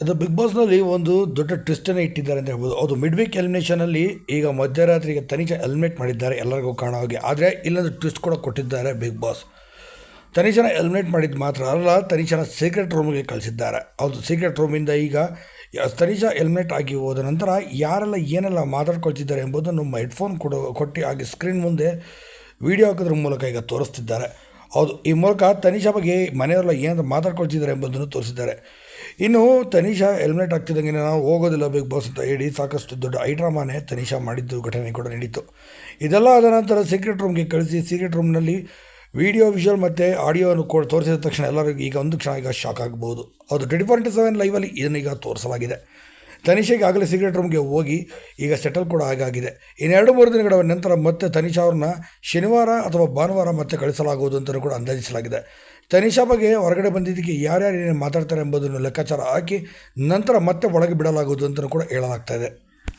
ಇದು ಬಿಗ್ ಬಾಸ್ನಲ್ಲಿ ಒಂದು ದೊಡ್ಡ ಟ್ವಿಸ್ಟನ್ನು ಇಟ್ಟಿದ್ದಾರೆ ಅಂತ ಹೇಳ್ಬೋದು. ಅದು ಮಿಡ್ ವೀಕ್ ಎಲಿಮಿನೇಷನಲ್ಲಿ ಈಗ ಮಧ್ಯರಾತ್ರಿಗೆ ತನಿಷಾ ಎಲಿಮಿನೇಟ್ ಮಾಡಿದ್ದಾರೆ ಎಲ್ಲರಿಗೂ ಕಾಣೋ ಹಾಗೆ. ಆದರೆ ಇಲ್ಲೊಂದು ಟ್ವಿಸ್ಟ್ ಕೂಡ ಕೊಟ್ಟಿದ್ದಾರೆ ಬಿಗ್ ಬಾಸ್ ತನಿಷನ ಎಲಿಮಿನೇಟ್ ಮಾಡಿದ್ದು ಮಾತ್ರ ಅಲ್ಲ, ತನಿಷನ ಸೀಕ್ರೆಟ್ ರೂಮ್ಗೆ ಕಳಿಸಿದ್ದಾರೆ. ಅದು ಸೀಕ್ರೆಟ್ ರೂಮಿಂದ ಈಗ ತನಿಷಾ ಎಲಿಮಿನೇಟ್ ಆಗಿ ಹೋದ ನಂತರ ಯಾರೆಲ್ಲ ಏನೆಲ್ಲ ಮಾತಾಡ್ಕೊಳ್ತಿದ್ದಾರೆ ಎಂಬುದನ್ನು ನಮ್ಮ ಹೆಡ್ಫೋನ್ ಕೊಡೋ, ಕೊಟ್ಟು ಹಾಗೆ ಸ್ಕ್ರೀನ್ ಮುಂದೆ ವಿಡಿಯೋ ಹಾಕೋದ್ರ ಮೂಲಕ ಈಗ ತೋರಿಸ್ತಿದ್ದಾರೆ. ಹೌದು. ಈ ಮೂಲಕ ತನಿಷಾ ಬಗ್ಗೆ ಮನೆಯವರೆಲ್ಲ ಏನಾದರೂ ಮಾತಾಡ್ಕೊಳ್ತಿದ್ದಾರೆ ಎಂಬುದನ್ನು ತೋರಿಸಿದ್ದಾರೆ. ಇನ್ನು ತನಿಷಾ ಎಲಿಮಿನೇಟ್ ಆಗ್ತಿದ್ದಂಗೆ ನಾವು ಹೋಗೋದಿಲ್ಲ ಬಿಗ್ ಬಾಸ್ ಅಂತ ಹೇಳಿ ಸಾಕಷ್ಟು ದೊಡ್ಡ ಐಡ್ರಾಮಾನೇ ತನಿಷಾ ಮಾಡಿದ್ದು ಘಟನೆ ಕೂಡ ನಡೀತು. ಇದೆಲ್ಲ ಆದ ನಂತರ ಸೀಕ್ರೆಟ್ ರೂಮ್ಗೆ ಕಳಿಸಿ ಸೀಕ್ರೆಟ್ ರೂಮ್ನಲ್ಲಿ ವಿಡಿಯೋ ವಿಷುವಲ್ ಮತ್ತು ಆಡಿಯೋವನ್ನು ಕೊ ತೋರಿಸಿದ ತಕ್ಷಣ ಎಲ್ಲರಿಗೂ ಈಗ ಒಂದು ಕ್ಷಣ ಈಗ ಶಾಕ್ ಆಗ್ಬೋದು. ಅದು ಟ್ವೆಂಟಿ ಫೋರ್ ಇಂಟು ಸೆವೆನ್ ಲೈವಲ್ಲಿ ಇದನ್ನೀಗ ತೋರಿಸಲಾಗಿದೆ. ತನಿಷೆಗೆ ಆಗಲೇ ಸಿಗರೇಟ್ ರೂಮ್ಗೆ ಹೋಗಿ ಈಗ ಸೆಟಲ್ ಕೂಡ ಆಗಾಗಿದೆ. ಇನ್ನೆರಡು ಮೂರು ದಿನಗಳ ನಂತರ ಮತ್ತೆ ತನಿಷಾ ಅವ್ರನ್ನ ಶನಿವಾರ ಅಥವಾ ಭಾನುವಾರ ಮತ್ತೆ ಕಳಿಸಲಾಗುವುದು ಅಂತಲೂ ಕೂಡ ಅಂದಾಜಿಸಲಾಗಿದೆ. ತನಿಷಾ ಬಗ್ಗೆ ಹೊರಗಡೆ ಬಂದಿದ್ದಕ್ಕೆ ಯಾರ್ಯಾರು ಏನೇನು ಮಾತಾಡ್ತಾರೆ ಎಂಬುದನ್ನು ಲೆಕ್ಕಾಚಾರ ಹಾಕಿ ನಂತರ ಮತ್ತೆ ಒಳಗೆ ಬಿಡಲಾಗುವುದು ಅಂತಲೂ ಕೂಡ ಹೇಳಲಾಗ್ತಾ ಇದೆ.